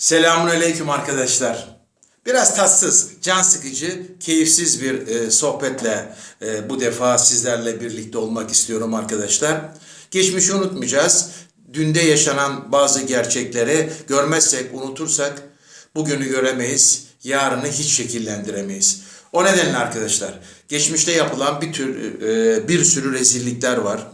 Selamünaleyküm arkadaşlar. Biraz tatsız, can sıkıcı, keyifsiz bir e, sohbetle e, bu defa sizlerle birlikte olmak istiyorum arkadaşlar. Geçmişi unutmayacağız. Dünde yaşanan bazı gerçekleri görmezsek, unutursak bugünü göremeyiz, yarını hiç şekillendiremeyiz. O nedenle arkadaşlar, geçmişte yapılan bir tür e, bir sürü rezillikler var.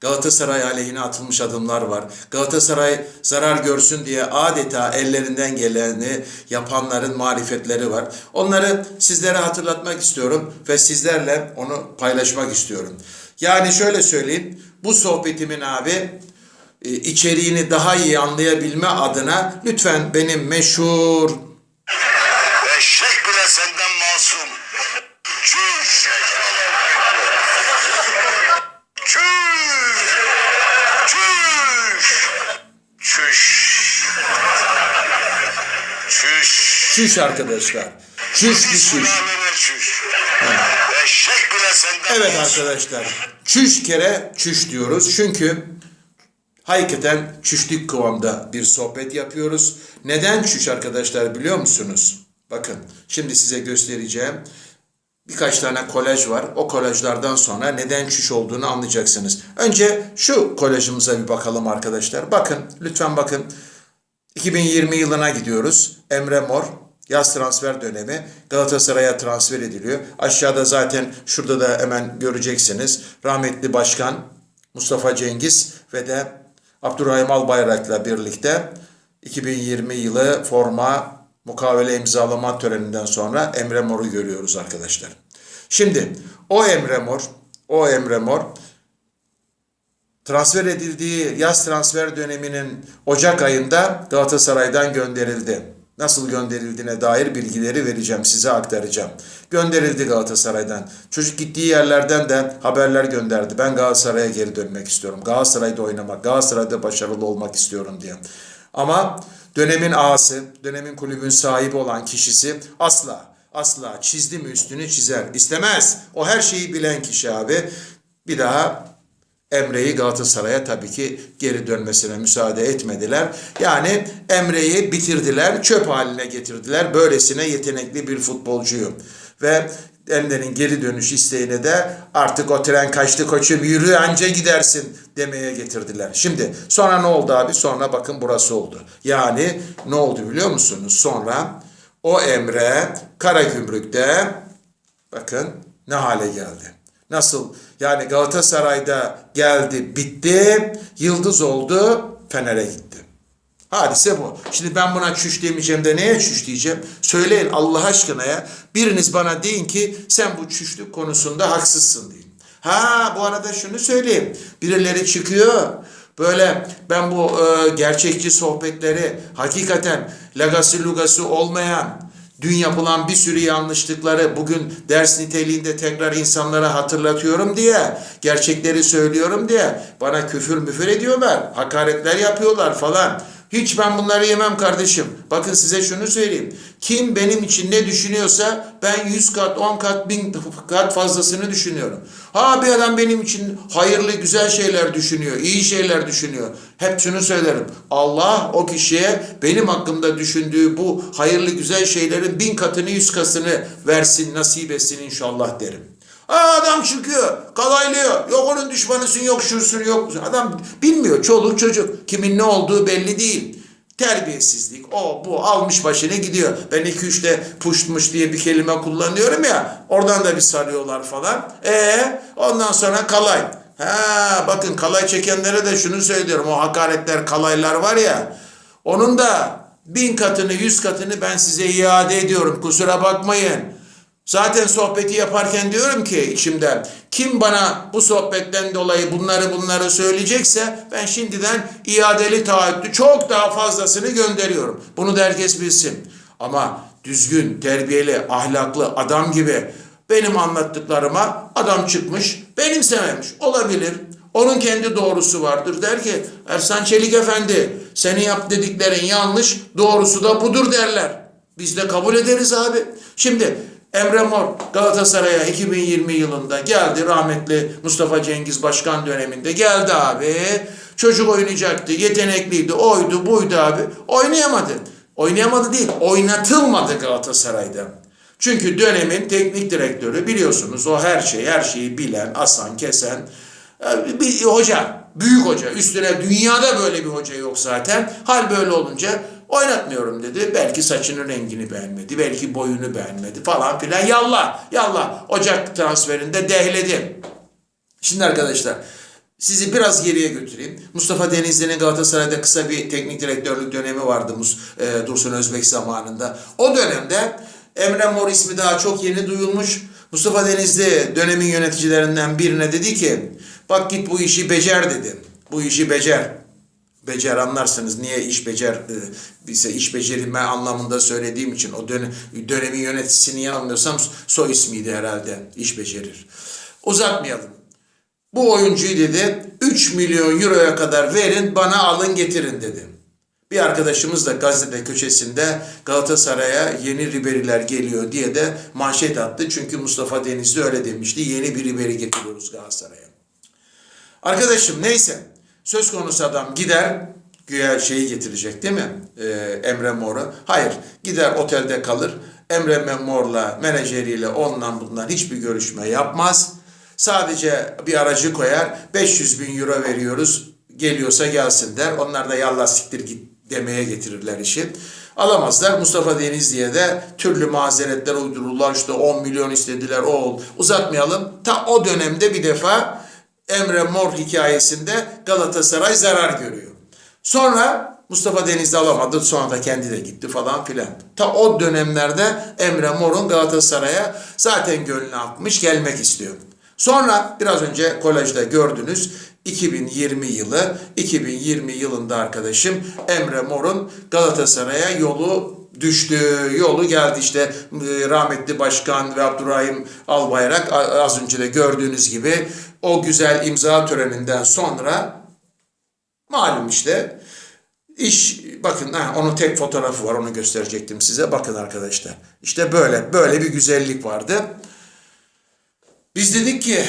Galatasaray aleyhine atılmış adımlar var. Galatasaray zarar görsün diye adeta ellerinden geleni yapanların marifetleri var. Onları sizlere hatırlatmak istiyorum ve sizlerle onu paylaşmak istiyorum. Yani şöyle söyleyeyim, bu sohbetimin abi e, içeriğini daha iyi anlayabilme adına lütfen benim meşhur Eşek bile senden masum. Çüş. Çüş. arkadaşlar. Çüş bir çüş. Evet arkadaşlar. Çüş kere çüş diyoruz. Çünkü hakikaten çüşlük kıvamda bir sohbet yapıyoruz. Neden çüş arkadaşlar biliyor musunuz? Bakın şimdi size göstereceğim. Birkaç tane kolaj var. O kolajlardan sonra neden çüş olduğunu anlayacaksınız. Önce şu kolajımıza bir bakalım arkadaşlar. Bakın lütfen bakın. 2020 yılına gidiyoruz. Emre Mor yaz transfer dönemi Galatasaray'a transfer ediliyor. Aşağıda zaten şurada da hemen göreceksiniz. Rahmetli Başkan Mustafa Cengiz ve de Abdurrahim Albayrak'la birlikte 2020 yılı forma mukavele imzalama töreninden sonra Emre Mor'u görüyoruz arkadaşlar. Şimdi o Emre Mor, o Emre Mor transfer edildiği yaz transfer döneminin Ocak ayında Galatasaray'dan gönderildi. Nasıl gönderildiğine dair bilgileri vereceğim, size aktaracağım. Gönderildi Galatasaray'dan. Çocuk gittiği yerlerden de haberler gönderdi. Ben Galatasaray'a geri dönmek istiyorum. Galatasaray'da oynamak, Galatasaray'da başarılı olmak istiyorum diye. Ama dönemin ağası, dönemin kulübün sahibi olan kişisi asla, asla çizdi mi üstünü çizer. İstemez. O her şeyi bilen kişi abi. Bir daha Emre'yi Galatasaray'a tabii ki geri dönmesine müsaade etmediler. Yani Emre'yi bitirdiler, çöp haline getirdiler. Böylesine yetenekli bir futbolcuyu. Ve Emre'nin geri dönüş isteğini de artık o tren kaçtı koçum yürü anca gidersin demeye getirdiler. Şimdi sonra ne oldu abi? Sonra bakın burası oldu. Yani ne oldu biliyor musunuz? Sonra o Emre Karagümrük'te bakın ne hale geldi. Nasıl? Yani Galatasaray'da geldi, bitti, yıldız oldu, Fener'e gitti. Hadise bu. Şimdi ben buna çüş demeyeceğim de neye çüş diyeceğim? Söyleyin Allah aşkına ya. Biriniz bana deyin ki sen bu çüşlük konusunda haksızsın deyin. Ha bu arada şunu söyleyeyim. Birileri çıkıyor. Böyle ben bu e, gerçekçi sohbetleri hakikaten lagası lugası olmayan Dün yapılan bir sürü yanlışlıkları bugün ders niteliğinde tekrar insanlara hatırlatıyorum diye, gerçekleri söylüyorum diye bana küfür müfür ediyorlar, hakaretler yapıyorlar falan. Hiç ben bunları yemem kardeşim. Bakın size şunu söyleyeyim. Kim benim için ne düşünüyorsa ben 100 kat, 10 kat, 1000 kat fazlasını düşünüyorum. Ha bir adam benim için hayırlı, güzel şeyler düşünüyor, iyi şeyler düşünüyor. Hep şunu söylerim. Allah o kişiye benim hakkımda düşündüğü bu hayırlı, güzel şeylerin bin katını, yüz katını versin, nasip etsin inşallah derim. Aa, adam çıkıyor, kalaylıyor. Yok onun düşmanısın, yok şusun, yok. Adam bilmiyor, çoluk çocuk. Kimin ne olduğu belli değil. Terbiyesizlik, o bu almış başını gidiyor. Ben iki üçte puştmuş diye bir kelime kullanıyorum ya. Oradan da bir sarıyorlar falan. E ondan sonra kalay. Ha bakın kalay çekenlere de şunu söylüyorum. O hakaretler, kalaylar var ya. Onun da bin katını, yüz katını ben size iade ediyorum. Kusura bakmayın. Zaten sohbeti yaparken diyorum ki içimden kim bana bu sohbetten dolayı bunları bunları söyleyecekse ben şimdiden iadeli taahhütlü çok daha fazlasını gönderiyorum. Bunu da herkes bilsin. Ama düzgün, terbiyeli, ahlaklı adam gibi benim anlattıklarıma adam çıkmış benimsememiş. Olabilir. Onun kendi doğrusu vardır. Der ki Ersan Çelik Efendi senin yap dediklerin yanlış doğrusu da budur derler. Biz de kabul ederiz abi. Şimdi Emre Mor Galatasaray'a 2020 yılında geldi. Rahmetli Mustafa Cengiz Başkan döneminde geldi abi. Çocuk oynayacaktı. Yetenekliydi. Oydu buydu abi. Oynayamadı. Oynayamadı değil, oynatılmadı Galatasaray'da. Çünkü dönemin teknik direktörü biliyorsunuz o her şeyi, her şeyi bilen, asan, kesen e, bir hoca, büyük hoca. Üstüne dünyada böyle bir hoca yok zaten. Hal böyle olunca oynatmıyorum dedi. Belki saçının rengini beğenmedi, belki boyunu beğenmedi falan filan. Yallah, yallah. Ocak transferinde dehledi. Şimdi arkadaşlar sizi biraz geriye götüreyim. Mustafa Denizli'nin Galatasaray'da kısa bir teknik direktörlük dönemi vardı Mus, e, Dursun Özbek zamanında. O dönemde Emre Mor ismi daha çok yeni duyulmuş. Mustafa Denizli dönemin yöneticilerinden birine dedi ki bak git bu işi becer dedi. Bu işi becer. Becer anlarsınız. Niye iş becer e, bize iş becerme anlamında söylediğim için o dönem, dönemin yöneticisini yanılmıyorsam soy ismiydi herhalde. İş becerir. Uzatmayalım. Bu oyuncuyu dedi 3 milyon euroya kadar verin bana alın getirin dedi. Bir arkadaşımız da gazete köşesinde Galatasaray'a yeni Riberiler geliyor diye de manşet attı. Çünkü Mustafa Denizli öyle demişti. Yeni bir Riberi getiriyoruz Galatasaray'a. Arkadaşım neyse söz konusu adam gider güya şeyi getirecek değil mi? Ee, Emre Mor'u. Hayır gider otelde kalır. Emre Mor'la menajeriyle ondan bundan hiçbir görüşme yapmaz. Sadece bir aracı koyar. 500 bin euro veriyoruz. Geliyorsa gelsin der. Onlar da yallah siktir git demeye getirirler işi. Alamazlar. Mustafa Denizli'ye de türlü mazeretler uydururlar. İşte 10 milyon istediler. O ol. Uzatmayalım. Ta o dönemde bir defa Emre Mor hikayesinde Galatasaray zarar görüyor. Sonra Mustafa Denizli alamadı. Sonra da kendi de gitti falan filan. Ta o dönemlerde Emre Mor'un Galatasaray'a zaten gönlünü atmış gelmek istiyor. Sonra biraz önce kolajda gördünüz 2020 yılı 2020 yılında arkadaşım Emre Mor'un Galatasaray'a yolu düştü. Yolu geldi işte e, rahmetli başkan ve Abdurrahim Albayrak az önce de gördüğünüz gibi o güzel imza töreninden sonra malum işte iş bakın ha, onun tek fotoğrafı var onu gösterecektim size. Bakın arkadaşlar. İşte böyle böyle bir güzellik vardı. Biz dedik ki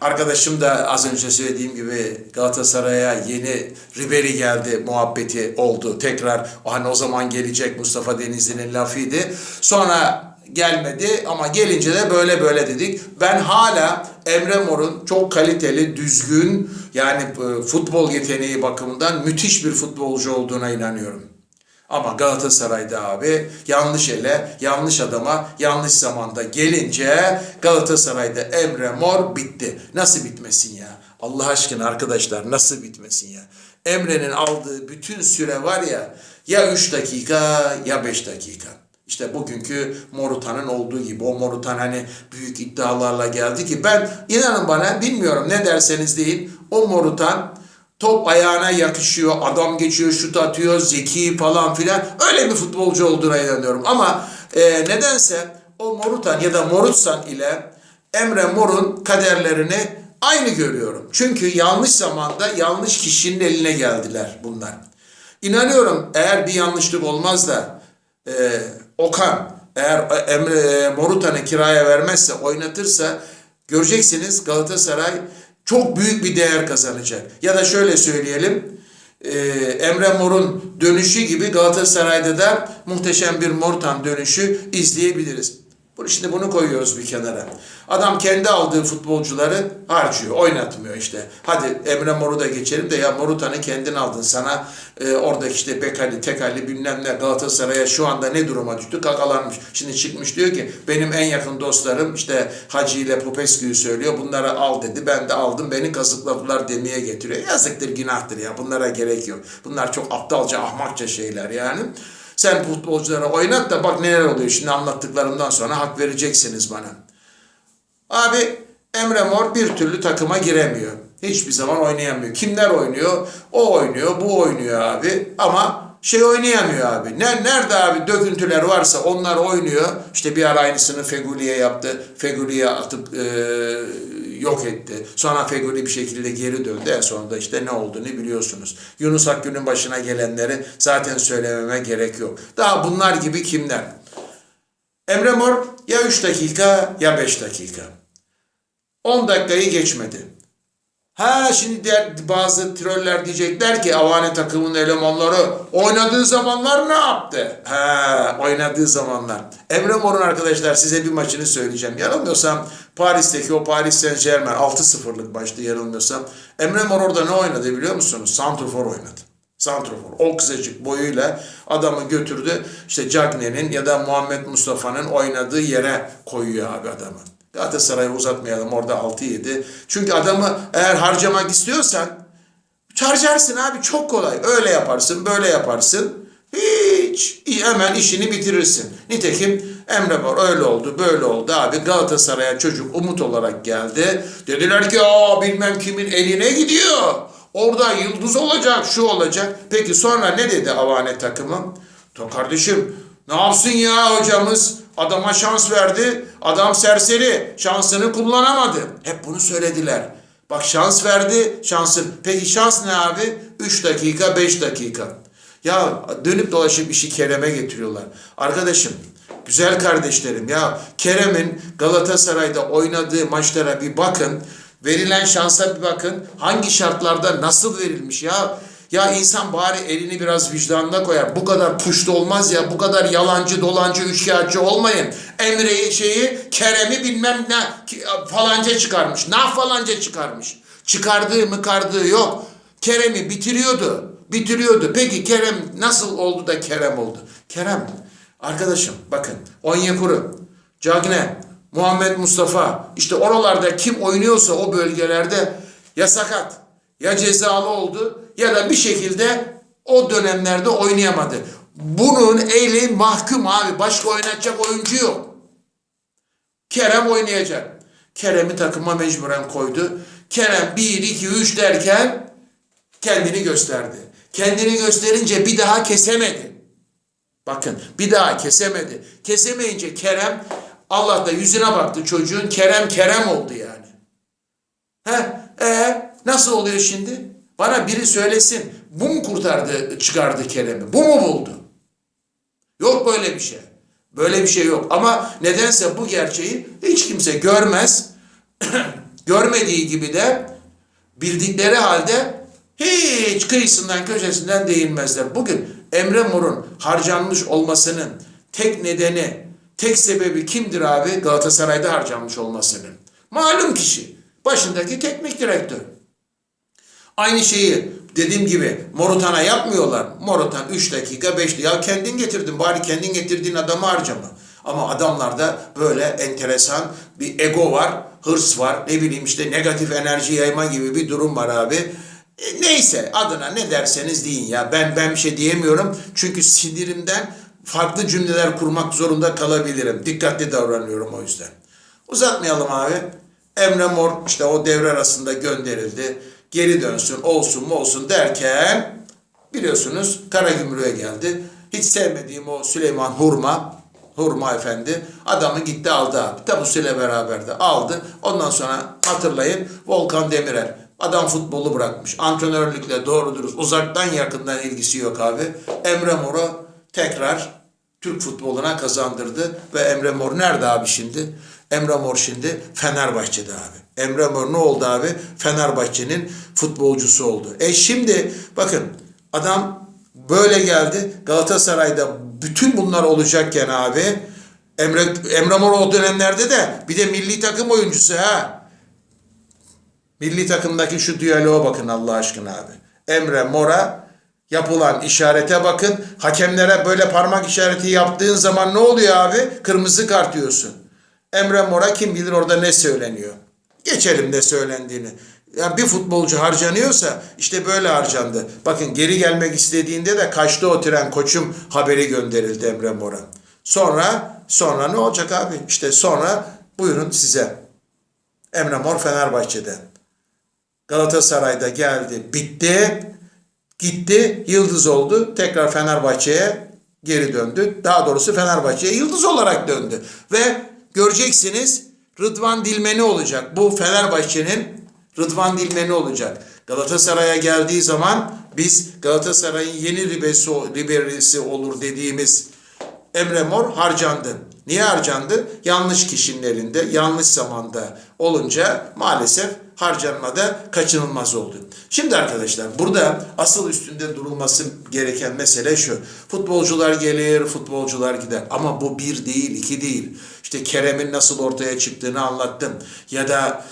arkadaşım da az önce söylediğim gibi Galatasaray'a yeni Ribery geldi muhabbeti oldu. Tekrar hani o zaman gelecek Mustafa Denizli'nin lafıydı. Sonra gelmedi ama gelince de böyle böyle dedik. Ben hala Emre Mor'un çok kaliteli, düzgün yani e, futbol yeteneği bakımından müthiş bir futbolcu olduğuna inanıyorum. Ama Galatasaray'da abi yanlış ele, yanlış adama, yanlış zamanda gelince Galatasaray'da Emre Mor bitti. Nasıl bitmesin ya? Allah aşkına arkadaşlar nasıl bitmesin ya? Emre'nin aldığı bütün süre var ya ya 3 dakika ya 5 dakika. İşte bugünkü Morutan'ın olduğu gibi o Morutan hani büyük iddialarla geldi ki ben inanın bana bilmiyorum ne derseniz deyin o Morutan Top ayağına yakışıyor, adam geçiyor, şut atıyor, zeki falan filan. Öyle bir futbolcu olduğuna inanıyorum. Ama e, nedense o Morutan ya da Morutsan ile Emre Mor'un kaderlerini aynı görüyorum. Çünkü yanlış zamanda yanlış kişinin eline geldiler bunlar. İnanıyorum eğer bir yanlışlık olmaz da e, Okan eğer Emre e, Morutan'ı kiraya vermezse oynatırsa göreceksiniz Galatasaray çok büyük bir değer kazanacak. Ya da şöyle söyleyelim. e, Emre Mor'un dönüşü gibi Galatasaray'da da muhteşem bir Mortan dönüşü izleyebiliriz. Bu- Şimdi bunu koyuyoruz bir kenara. Adam kendi aldığı futbolcuları harcıyor, oynatmıyor işte. Hadi Emre Mor'u da geçelim de ya Morutan'ı kendin aldın sana e, oradaki işte Bekali, Tekali bilmem ne Galatasaray'a şu anda ne duruma düştü? Kakalanmış. Şimdi çıkmış diyor ki benim en yakın dostlarım işte Hacı ile Popescu'yu söylüyor. Bunları al dedi. Ben de aldım. Beni kazıkladılar demeye getiriyor. Yazıktır, günahtır ya. Bunlara gerek yok. Bunlar çok aptalca, ahmakça şeyler yani. Sen futbolculara oynat da bak neler oluyor. Şimdi anlattıklarımdan sonra hak vereceksiniz bana. Abi Emre Mor bir türlü takıma giremiyor. Hiçbir zaman oynayamıyor. Kimler oynuyor? O oynuyor, bu oynuyor abi. Ama şey oynayamıyor abi. Ne, nerede abi döküntüler varsa onlar oynuyor. İşte bir ara aynısını Feguli'ye yaptı. Feguli'ye atıp e, yok etti. Sonra Feguli bir şekilde geri döndü. En sonunda işte ne olduğunu biliyorsunuz. Yunus Akgün'ün başına gelenleri zaten söylememe gerek yok. Daha bunlar gibi kimler? Emre Mor ya 3 dakika ya 5 dakika. 10 dakikayı geçmedi. Ha şimdi diğer bazı troller diyecekler ki Avane takımının elemanları oynadığı zamanlar ne yaptı? Ha oynadığı zamanlar. Emre Mor'un arkadaşlar size bir maçını söyleyeceğim. Yanılmıyorsam Paris'teki o Paris Saint Germain 6-0'lık maçtı yanılmıyorsam. Emre Mor orada ne oynadı biliyor musunuz? Santrofor oynadı. Santrofor. O kısacık boyuyla adamı götürdü. İşte Cagney'in ya da Muhammed Mustafa'nın oynadığı yere koyuyor abi adamı. Galatasaray'ı uzatmayalım orada 6-7. Çünkü adamı eğer harcamak istiyorsan harcarsın abi çok kolay. Öyle yaparsın böyle yaparsın. Hiç hemen işini bitirirsin. Nitekim Emre Mor öyle oldu böyle oldu abi. Galatasaray'a çocuk umut olarak geldi. Dediler ki aa bilmem kimin eline gidiyor. Orada yıldız olacak şu olacak. Peki sonra ne dedi Avane takımı? To kardeşim ne yapsın ya hocamız? Adama şans verdi. Adam serseri. Şansını kullanamadı. Hep bunu söylediler. Bak şans verdi. Şansın. Peki şans ne abi? 3 dakika 5 dakika. Ya dönüp dolaşıp işi Kerem'e getiriyorlar. Arkadaşım güzel kardeşlerim ya Kerem'in Galatasaray'da oynadığı maçlara bir bakın. Verilen şansa bir bakın. Hangi şartlarda nasıl verilmiş ya? Ya insan bari elini biraz vicdanına koyar. Bu kadar puştu olmaz ya. Bu kadar yalancı, dolancı, üçkağıtçı olmayın. Emre'yi şeyi, Kerem'i bilmem ne falanca çıkarmış. Nah falanca çıkarmış. Çıkardığı mıkardığı yok. Kerem'i bitiriyordu. Bitiriyordu. Peki Kerem nasıl oldu da Kerem oldu? Kerem, arkadaşım bakın. Onyekuru, Cagne, Muhammed Mustafa. işte oralarda kim oynuyorsa o bölgelerde ya sakat ya cezalı oldu ya da bir şekilde o dönemlerde oynayamadı. Bunun eli mahkum abi. Başka oynatacak oyuncu yok. Kerem oynayacak. Kerem'i takıma mecburen koydu. Kerem 1, 2, 3 derken kendini gösterdi. Kendini gösterince bir daha kesemedi. Bakın bir daha kesemedi. Kesemeyince Kerem Allah da yüzüne baktı çocuğun. Kerem Kerem oldu yani. He, e nasıl oluyor şimdi? Bana biri söylesin. Bu mu kurtardı, çıkardı Kerem'i? Bu mu buldu? Yok böyle bir şey. Böyle bir şey yok. Ama nedense bu gerçeği hiç kimse görmez. Görmediği gibi de bildikleri halde hiç kıyısından köşesinden değinmezler. Bugün Emre Mor'un harcanmış olmasının tek nedeni, tek sebebi kimdir abi? Galatasaray'da harcanmış olmasının. Malum kişi. Başındaki teknik direktör. Aynı şeyi dediğim gibi Morutan'a yapmıyorlar. Morutan 3 dakika 5 dakika. Ya kendin getirdin bari kendin getirdiğin adamı harcama. Ama adamlarda böyle enteresan bir ego var, hırs var, ne bileyim işte negatif enerji yayma gibi bir durum var abi. E, neyse adına ne derseniz deyin ya. Ben ben bir şey diyemiyorum. Çünkü sinirimden farklı cümleler kurmak zorunda kalabilirim. Dikkatli davranıyorum o yüzden. Uzatmayalım abi. Emre Mor işte o devre arasında gönderildi. Geri dönsün, olsun mu olsun derken biliyorsunuz Karagümrük'e geldi. Hiç sevmediğim o Süleyman Hurma, Hurma Efendi adamı gitti aldı abi. Tabusuyla beraber de aldı. Ondan sonra hatırlayın Volkan Demirel. Adam futbolu bırakmış. Antrenörlükle doğru dürüst uzaktan yakından ilgisi yok abi. Emre Mor'u tekrar Türk futboluna kazandırdı ve Emre Mor nerede abi şimdi? Emre Mor şimdi Fenerbahçe'de abi. Emre Mor ne oldu abi? Fenerbahçe'nin futbolcusu oldu. E şimdi bakın adam böyle geldi. Galatasaray'da bütün bunlar olacakken abi Emre, Emre Mor o dönemlerde de bir de milli takım oyuncusu ha. Milli takımdaki şu diyaloğa bakın Allah aşkına abi. Emre Mor'a yapılan işarete bakın. Hakemlere böyle parmak işareti yaptığın zaman ne oluyor abi? Kırmızı kart diyorsun. Emre Mor'a kim bilir orada ne söyleniyor. Geçelim de söylendiğini. Yani bir futbolcu harcanıyorsa işte böyle harcandı. Bakın geri gelmek istediğinde de kaçtı o tren koçum haberi gönderildi Emre Mor'a. Sonra sonra ne olacak abi? İşte sonra buyurun size. Emre Mor Fenerbahçe'de. Galatasaray'da geldi, bitti. Gitti, yıldız oldu. Tekrar Fenerbahçe'ye geri döndü. Daha doğrusu Fenerbahçe'ye yıldız olarak döndü. Ve göreceksiniz Rıdvan Dilmeni olacak. Bu Fenerbahçe'nin Rıdvan Dilmeni olacak. Galatasaray'a geldiği zaman biz Galatasaray'ın yeni ribesi, liberisi olur dediğimiz Emre Mor harcandı. Niye harcandı? Yanlış kişinin elinde, yanlış zamanda olunca maalesef harcanma da kaçınılmaz oldu. Şimdi arkadaşlar burada asıl üstünde durulması gereken mesele şu. Futbolcular gelir, futbolcular gider. Ama bu bir değil, iki değil. İşte Kerem'in nasıl ortaya çıktığını anlattım. Ya da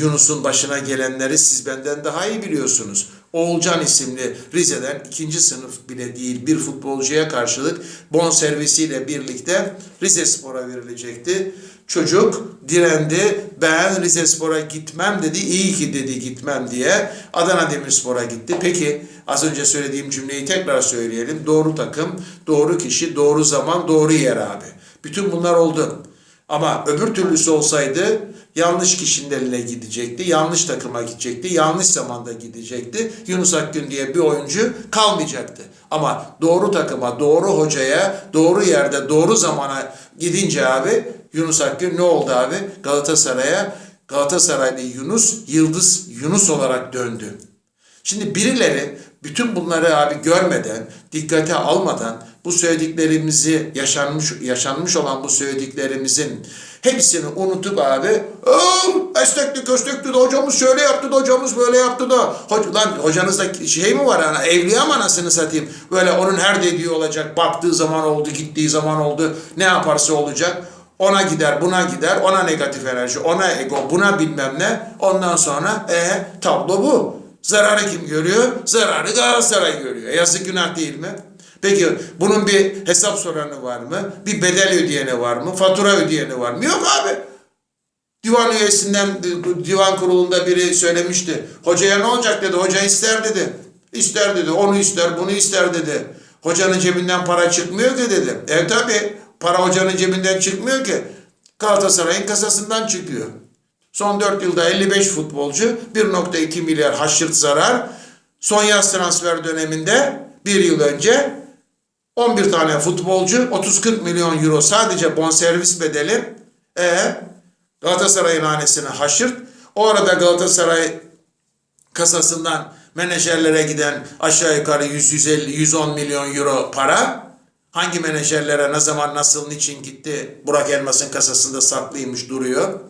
Yunus'un başına gelenleri siz benden daha iyi biliyorsunuz. Oğulcan isimli Rize'den ikinci sınıf bile değil bir futbolcuya karşılık bonservisiyle birlikte Rize Spor'a verilecekti. Çocuk direndi. Ben Rize Spor'a gitmem dedi. İyi ki dedi gitmem diye. Adana Demirspor'a gitti. Peki az önce söylediğim cümleyi tekrar söyleyelim. Doğru takım, doğru kişi, doğru zaman, doğru yer abi. Bütün bunlar oldu. Ama öbür türlüsü olsaydı yanlış kişinin eline gidecekti, yanlış takıma gidecekti, yanlış zamanda gidecekti. Yunus Akgün diye bir oyuncu kalmayacaktı. Ama doğru takıma, doğru hocaya, doğru yerde, doğru zamana gidince abi Yunus Akgün ne oldu abi? Galatasaray'a Galatasaraylı Yunus, Yıldız Yunus olarak döndü. Şimdi birileri bütün bunları abi görmeden, dikkate almadan bu söylediklerimizi yaşanmış yaşanmış olan bu söylediklerimizin hepsini unutup abi "Aa, estekli köstekli de hocamız şöyle yaptı da hocamız böyle yaptı da Hoca, lan hocanızda şey mi var ana evliya mı anasını satayım böyle onun her dediği olacak baktığı zaman oldu gittiği zaman oldu ne yaparsa olacak ona gider, buna gider, ona negatif enerji, ona ego, buna bilmem ne. Ondan sonra e tablo bu. Zararı kim görüyor? Zararı Galatasaray görüyor. Yazık günah değil mi? Peki bunun bir hesap soranı var mı? Bir bedel ödeyeni var mı? Fatura ödeyeni var mı? Yok abi. Divan üyesinden, divan kurulunda biri söylemişti. Hocaya ne olacak dedi. Hoca ister dedi. İster dedi. Onu ister, bunu ister dedi. Hocanın cebinden para çıkmıyor ki dedi. E tabi para hocanın cebinden çıkmıyor ki. Galatasaray'ın kasasından çıkıyor. Son 4 yılda 55 futbolcu 1.2 milyar haşırt zarar. Son yaz transfer döneminde bir yıl önce 11 tane futbolcu 30-40 milyon euro sadece bonservis bedeli. E Galatasaray'ın hanesine haşırt. O arada Galatasaray kasasından menajerlere giden aşağı yukarı 100-150-110 milyon euro para. Hangi menajerlere ne zaman nasıl niçin gitti Burak Elmas'ın kasasında saklıymış duruyor.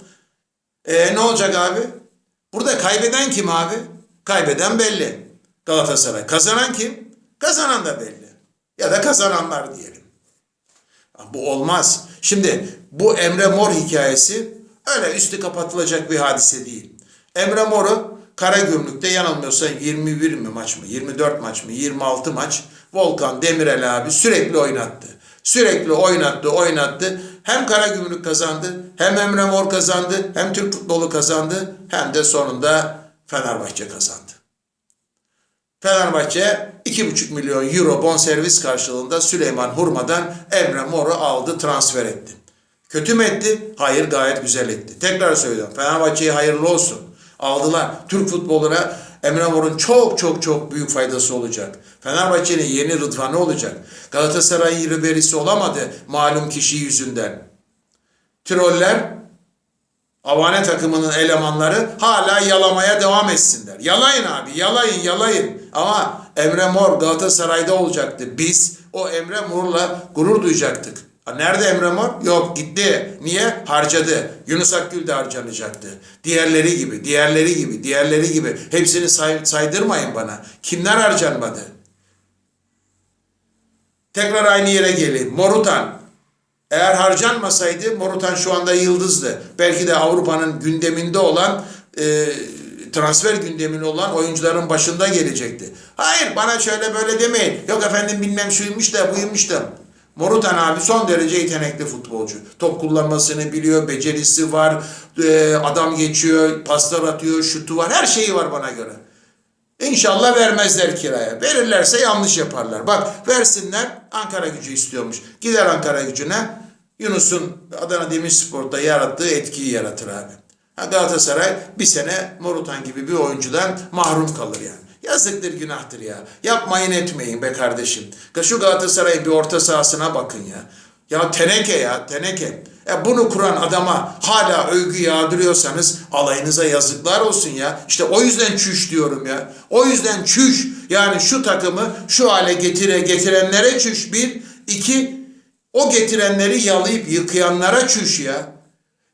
E ne olacak abi? Burada kaybeden kim abi? Kaybeden belli. Galatasaray. Kazanan kim? Kazanan da belli. Ya da kazananlar diyelim. Bu olmaz. Şimdi bu Emre Mor hikayesi öyle üstü kapatılacak bir hadise değil. Emre Mor'u Karagümrük'te yanılmıyorsa 21 mi maç mı? 24 maç mı? 26 maç. Volkan Demirel abi sürekli oynattı. Sürekli oynattı, oynattı. Hem Karagümrük kazandı, hem Emre Mor kazandı, hem Türk futbolu kazandı, hem de sonunda Fenerbahçe kazandı. Fenerbahçe 2,5 milyon euro bonservis karşılığında Süleyman Hurma'dan Emre Mor'u aldı, transfer etti. Kötü mü etti? Hayır gayet güzel etti. Tekrar söylüyorum. Fenerbahçe'ye hayırlı olsun. Aldılar. Türk futboluna Emre Mor'un çok çok çok büyük faydası olacak. Fenerbahçe'nin yeni Rıdvan'ı olacak. Galatasaray'ın Ribery'si olamadı malum kişi yüzünden. Troller Avane takımının elemanları hala yalamaya devam etsinler. Yalayın abi, yalayın, yalayın. Ama Emre Mor Galatasaray'da olacaktı. Biz o Emre Mor'la gurur duyacaktık. Nerede Emre Mor? Yok gitti. Niye? Harcadı. Yunus Akgül de harcanacaktı. Diğerleri gibi, diğerleri gibi, diğerleri gibi. Hepsini say- saydırmayın bana. Kimler harcanmadı? Tekrar aynı yere geleyim. Morutan. Eğer harcanmasaydı Morutan şu anda yıldızdı. Belki de Avrupa'nın gündeminde olan e, transfer gündeminde olan oyuncuların başında gelecekti. Hayır bana şöyle böyle demeyin. Yok efendim bilmem şuymuş da buymuş da. Morutan abi son derece yetenekli futbolcu. Top kullanmasını biliyor, becerisi var, e, adam geçiyor, paslar atıyor, şutu var, her şeyi var bana göre. İnşallah vermezler kiraya. Verirlerse yanlış yaparlar. Bak versinler Ankara gücü istiyormuş. Gider Ankara gücüne Yunus'un Adana Demirspor'da yarattığı etkiyi yaratır abi. Galatasaray bir sene Morutan gibi bir oyuncudan mahrum kalır yani. Yazıktır günahtır ya. Yapmayın etmeyin be kardeşim. Şu Galatasaray'ın bir orta sahasına bakın ya. Ya teneke ya teneke. E bunu kuran adama hala övgü yağdırıyorsanız alayınıza yazıklar olsun ya. İşte o yüzden çüş diyorum ya. O yüzden çüş. Yani şu takımı şu hale getire getirenlere çüş bir. iki o getirenleri yalayıp yıkayanlara çüş ya.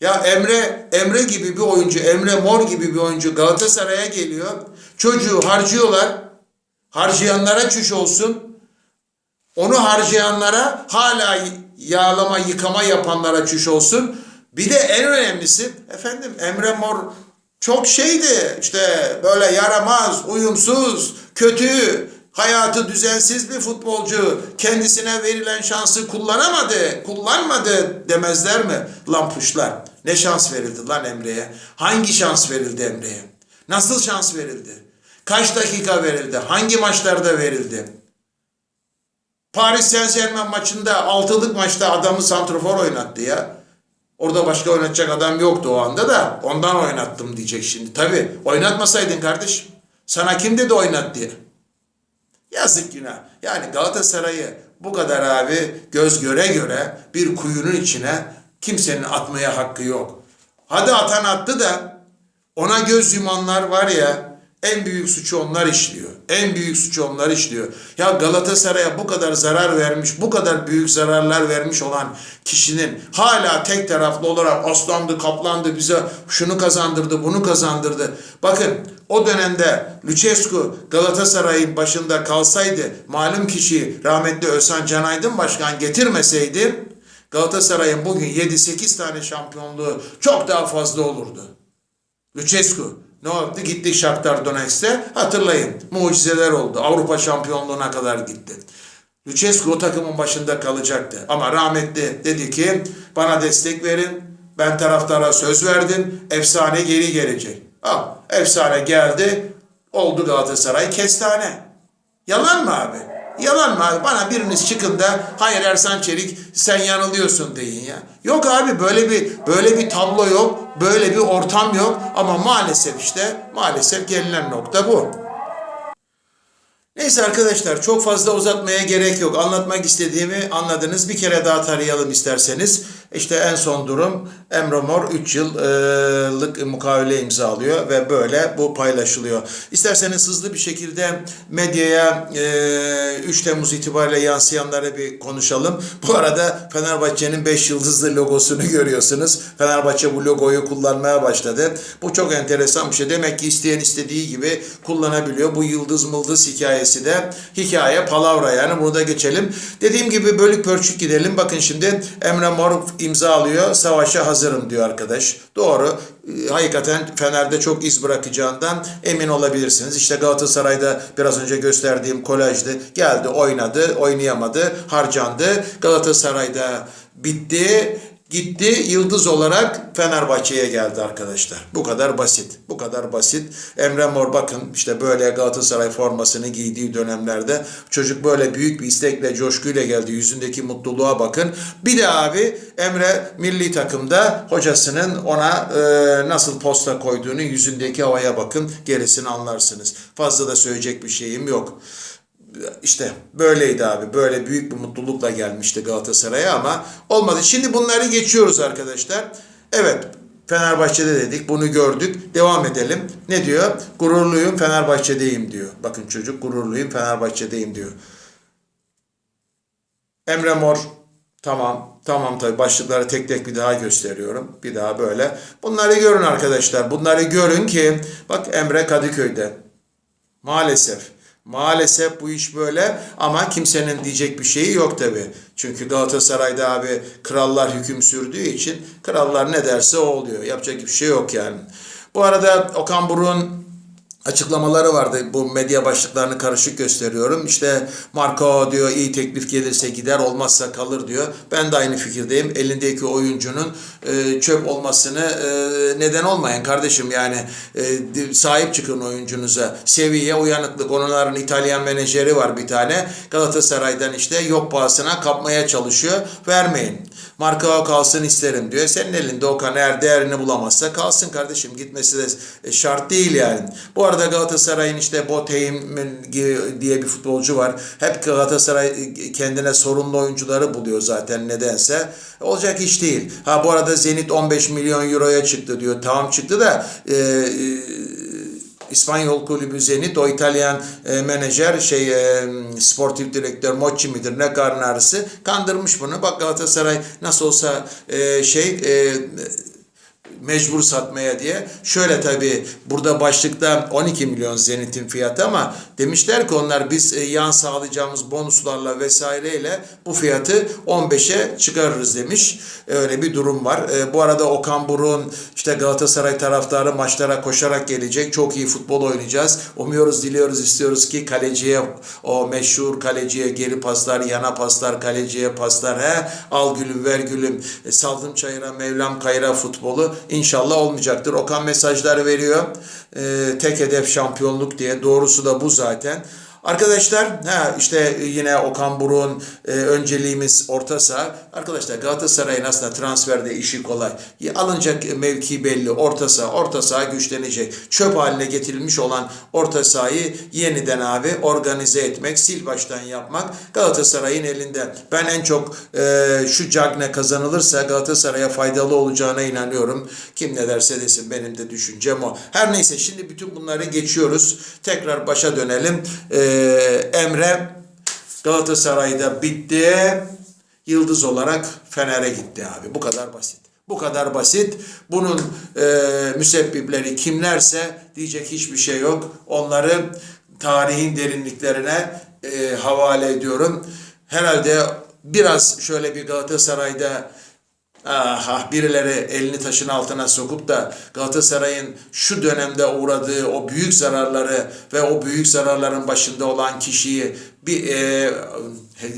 Ya Emre Emre gibi bir oyuncu, Emre Mor gibi bir oyuncu Galatasaray'a geliyor. Çocuğu harcıyorlar. Harcayanlara çüş olsun. Onu harcayanlara hala yağlama, yıkama yapanlara çüş olsun. Bir de en önemlisi efendim Emre Mor çok şeydi işte böyle yaramaz, uyumsuz, kötü, hayatı düzensiz bir futbolcu. Kendisine verilen şansı kullanamadı, kullanmadı demezler mi lan? Ne şans verildi lan Emre'ye? Hangi şans verildi Emre'ye? Nasıl şans verildi? Kaç dakika verildi? Hangi maçlarda verildi? Paris Saint Germain maçında altılık maçta adamı santrofor oynattı ya. Orada başka oynatacak adam yoktu o anda da ondan oynattım diyecek şimdi. Tabi oynatmasaydın kardeşim. Sana kim dedi oynat diye. Yazık günah. Yani Galatasaray'ı bu kadar abi göz göre göre bir kuyunun içine kimsenin atmaya hakkı yok. Hadi atan attı da ona göz yumanlar var ya en büyük suçu onlar işliyor. En büyük suçu onlar işliyor. Ya Galatasaray'a bu kadar zarar vermiş, bu kadar büyük zararlar vermiş olan kişinin hala tek taraflı olarak aslandı, kaplandı, bize şunu kazandırdı, bunu kazandırdı. Bakın o dönemde Lucescu Galatasaray'ın başında kalsaydı, malum kişiyi rahmetli Özhan Canaydın Başkan getirmeseydi Galatasaray'ın bugün 7-8 tane şampiyonluğu çok daha fazla olurdu. Lucescu ne oldu? Gitti Shakhtar Donetsk'e. Hatırlayın. Mucizeler oldu. Avrupa şampiyonluğuna kadar gitti. Lucescu o takımın başında kalacaktı. Ama rahmetli dedi ki bana destek verin. Ben taraftara söz verdim. Efsane geri gelecek. Al, efsane geldi. Oldu Galatasaray kestane. Yalan mı abi? Yalan mı abi? Bana biriniz çıkın da hayır Ersan Çelik sen yanılıyorsun deyin ya. Yok abi böyle bir böyle bir tablo yok. Böyle bir ortam yok. Ama maalesef işte maalesef gelinen nokta bu. Neyse arkadaşlar çok fazla uzatmaya gerek yok. Anlatmak istediğimi anladınız. Bir kere daha tarayalım isterseniz. İşte en son durum Emre Mor 3 yıllık mukavele imzalıyor ve böyle bu paylaşılıyor. İsterseniz hızlı bir şekilde medyaya e, 3 Temmuz itibariyle yansıyanları bir konuşalım. Bu arada Fenerbahçe'nin 5 yıldızlı logosunu görüyorsunuz. Fenerbahçe bu logoyu kullanmaya başladı. Bu çok enteresan bir şey. Demek ki isteyen istediği gibi kullanabiliyor. Bu yıldız mıldız hikayesi de hikaye palavra yani bunu da geçelim. Dediğim gibi bölük pörçük gidelim. Bakın şimdi Emre Mor imzalıyor. Savaşa hazırım diyor arkadaş. Doğru. Ee, Hakikaten Fener'de çok iz bırakacağından emin olabilirsiniz. İşte Galatasaray'da biraz önce gösterdiğim kolajdı. Geldi, oynadı, oynayamadı, harcandı. Galatasaray'da bitti. Gitti yıldız olarak Fenerbahçe'ye geldi arkadaşlar. Bu kadar basit. Bu kadar basit. Emre Mor bakın işte böyle Galatasaray formasını giydiği dönemlerde çocuk böyle büyük bir istekle, coşkuyla geldi. Yüzündeki mutluluğa bakın. Bir de abi Emre milli takımda hocasının ona e, nasıl posta koyduğunu yüzündeki havaya bakın. Gerisini anlarsınız. Fazla da söyleyecek bir şeyim yok işte böyleydi abi. Böyle büyük bir mutlulukla gelmişti Galatasaray'a ama olmadı. Şimdi bunları geçiyoruz arkadaşlar. Evet Fenerbahçe'de dedik. Bunu gördük. Devam edelim. Ne diyor? Gururluyum Fenerbahçe'deyim diyor. Bakın çocuk gururluyum Fenerbahçe'deyim diyor. Emre Mor Tamam, tamam tabii başlıkları tek tek bir daha gösteriyorum. Bir daha böyle. Bunları görün arkadaşlar. Bunları görün ki bak Emre Kadıköy'de. Maalesef. Maalesef bu iş böyle ama kimsenin diyecek bir şeyi yok tabi. Çünkü Galatasaray'da abi krallar hüküm sürdüğü için krallar ne derse o oluyor. Yapacak bir şey yok yani. Bu arada Okan Buruk'un açıklamaları vardı. Bu medya başlıklarını karışık gösteriyorum. İşte Marco diyor iyi teklif gelirse gider olmazsa kalır diyor. Ben de aynı fikirdeyim. Elindeki oyuncunun e, çöp olmasını e, neden olmayın kardeşim. Yani e, sahip çıkın oyuncunuza. Seviye, uyanıklık. Onların İtalyan menajeri var bir tane. Galatasaray'dan işte yok pahasına kapmaya çalışıyor. Vermeyin. Marka kalsın isterim diyor. Senin elinde Okan eğer değerini bulamazsa kalsın kardeşim. Gitmesi de şart değil yani. Bu arada Galatasaray'ın işte Boteim diye bir futbolcu var. Hep Galatasaray kendine sorunlu oyuncuları buluyor zaten nedense. Olacak iş değil. Ha bu arada Zenit 15 milyon euroya çıktı diyor. Tamam çıktı da e, e, İspanyol kulübü Zenit o İtalyan e, menajer şey e, sportif direktör Mochi midir ne karın ağrısı kandırmış bunu. Bak Galatasaray nasıl olsa e, şey e, mecbur satmaya diye. Şöyle tabii burada başlıkta 12 milyon Zenit'in fiyatı ama demişler ki onlar biz e, yan sağlayacağımız bonuslarla vesaireyle bu fiyatı 15'e çıkarırız demiş. Öyle bir durum var. E, bu arada Okan Burun işte Galatasaray taraftarı maçlara koşarak gelecek. Çok iyi futbol oynayacağız. Umuyoruz, diliyoruz, istiyoruz ki kaleciye o meşhur kaleciye geri paslar, yana paslar, kaleciye paslar he al gülüm ver gülüm e, saldım çayıra Mevlam kayıra futbolu inşallah olmayacaktır. Okan mesajları veriyor. E, tek hedef şampiyonluk diye. Doğrusu da bu zaten. Arkadaşlar ha işte yine Okan Buruk'un e, önceliğimiz orta saha. Arkadaşlar Galatasaray'ın aslında transferde işi kolay. Alınacak mevki belli. Orta saha, orta saha güçlenecek. Çöp haline getirilmiş olan orta sahayı yeniden abi organize etmek, sil baştan yapmak Galatasaray'ın elinde. Ben en çok e, şu Cagne kazanılırsa Galatasaray'a faydalı olacağına inanıyorum. Kim ne derse desin benim de düşüncem o. Her neyse şimdi bütün bunları geçiyoruz. Tekrar başa dönelim. E, Emre Galatasaray'da bitti. Yıldız olarak Fener'e gitti abi. Bu kadar basit. Bu kadar basit. Bunun e, müsebbipleri kimlerse diyecek hiçbir şey yok. Onları tarihin derinliklerine e, havale ediyorum. Herhalde biraz şöyle bir Galatasaray'da Aha, birileri elini taşın altına sokup da Galatasaray'ın şu dönemde uğradığı o büyük zararları ve o büyük zararların başında olan kişiyi bir e,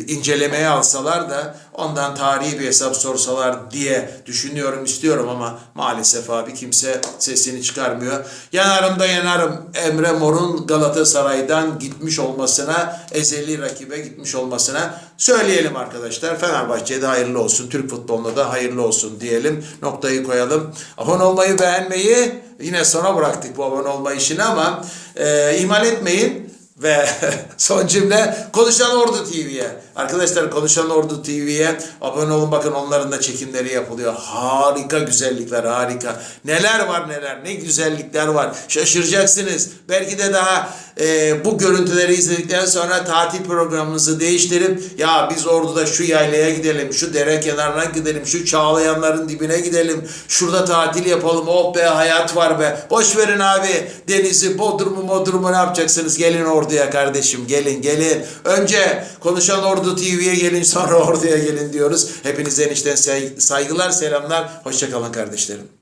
incelemeye alsalar da ondan tarihi bir hesap sorsalar diye düşünüyorum istiyorum ama maalesef abi kimse sesini çıkarmıyor. Yanarım da yanarım Emre Mor'un Galatasaray'dan gitmiş olmasına, ezeli rakibe gitmiş olmasına söyleyelim arkadaşlar. Fenerbahçe'de hayırlı olsun, Türk futboluna da hayırlı olsun diyelim. Noktayı koyalım. Abone olmayı, beğenmeyi yine sona bıraktık bu abone olma işini ama e, ihmal etmeyin. Ve son cümle Konuşan Ordu TV'ye. Arkadaşlar Konuşan Ordu TV'ye abone olun bakın onların da çekimleri yapılıyor. Harika güzellikler harika. Neler var neler ne güzellikler var. Şaşıracaksınız. Belki de daha e, bu görüntüleri izledikten sonra tatil programımızı değiştirip ya biz Ordu'da şu yaylaya gidelim, şu dere kenarına gidelim, şu çağlayanların dibine gidelim, şurada tatil yapalım. Oh be hayat var be. Boş verin abi denizi, Bodrum'u, Bodrum'u ne yapacaksınız? Gelin Ordu'ya kardeşim gelin gelin. Önce Konuşan Ordu TV'ye gelin sonra Ordu'ya gelin diyoruz. Hepinize enişten say- saygılar, selamlar. Hoşçakalın kardeşlerim.